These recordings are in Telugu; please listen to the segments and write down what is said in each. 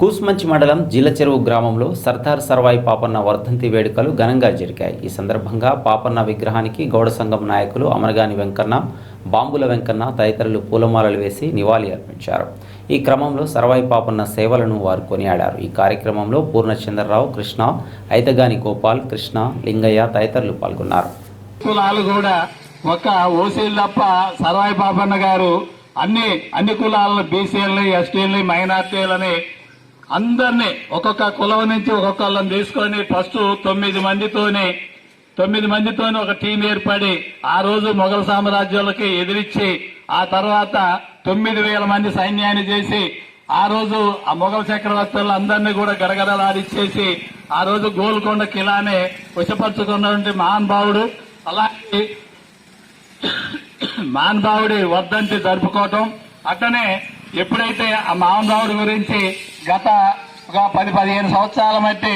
కూస్మంచి మండలం జీలచెరువు గ్రామంలో సర్దార్ సర్వాయి పాపన్న వర్ధంతి వేడుకలు ఘనంగా జరిగాయి. ఈ సందర్భంగా పాపన్న విగ్రహానికి గౌడ సంఘం నాయకులు అమరగాని వెంకన్న బాంబుల వెంకన్న తదితరులు పూలమాలలు వేసి నివాళి అర్పించారు. ఈ క్రమంలో సర్వాయి పాపన్న సేవలను వారు కొనియాడారు. ఈ కార్యక్రమంలో పూర్ణచంద్రరావు కృష్ణ ఐతగాని గోపాల్ కృష్ణ లింగయ్య తదితరులు పాల్గొన్నారు. కులాలు కూడా ఒక ఓసీలు తప్ప సర్వాయి పాపన్న గారు అన్ని అన్ని కులాలను బీసీలని ఎస్టీలని మైనార్టీలని అందరినీ ఒక్కొక్క కులం నుంచి ఒక్కొక్కళ్ళని తీసుకొని ఫస్ట్ తొమ్మిది మందితోనే తొమ్మిది మందితోనే ఒక టీం ఏర్పడి ఆ రోజు మొఘల్ సామ్రాజ్యాలకి ఎదిరించి ఆ తర్వాత తొమ్మిది వేల మంది సైన్యాన్ని చేసి ఆ రోజు ఆ మొఘల్ చక్రవర్తులు అందరినీ కూడా గడగడలాడిచ్చేసి ఆ రోజు గోల్కొండ కిలానే వశపరుచుకున్నటువంటి మహానుభావుడు అలాగే మహానుభావుడి వర్ధంతి జరుపుకోవటం అట్లనే ఎప్పుడైతే ఆ మహానుభావుడి గురించి గత ఒక పది పదిహేను సంవత్సరాల మట్టి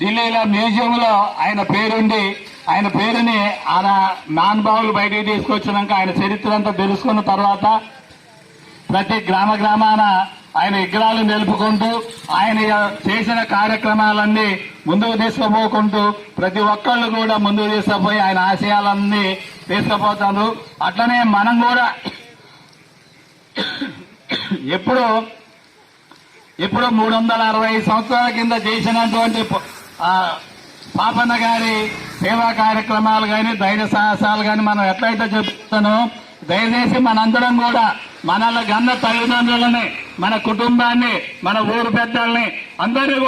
ఢిల్లీలో మ్యూజియంలో ఆయన పేరుండి ఆయన పేరుని ఆయన నాన్బావులు బయటికి తీసుకొచ్చినాక ఆయన చరిత్ర అంతా తెలుసుకున్న తర్వాత ప్రతి గ్రామ గ్రామాన ఆయన విగ్రహాలు నిలుపుకుంటూ ఆయన చేసిన కార్యక్రమాలన్నీ ముందుకు తీసుకుపోకుంటూ ప్రతి ఒక్కళ్ళు కూడా ముందుకు తీసుకుపోయి ఆయన ఆశయాలన్నీ తీసుకుపోతారు. అట్లనే మనం కూడా ఎప్పుడు ఇప్పుడు మూడు వందల అరవై సంవత్సరాల కింద చేసినటువంటి ప- పాపన్న గారి సేవా కార్యక్రమాలు కానీ ధైర్య సాహసాలు కానీ మనం ఎట్లయితే చెప్తానో దయచేసి మనందరం కూడా మనల గన్న తల్లిదండ్రులని మన కుటుంబాన్ని మన ఊరు పెద్దల్ని అందరినీ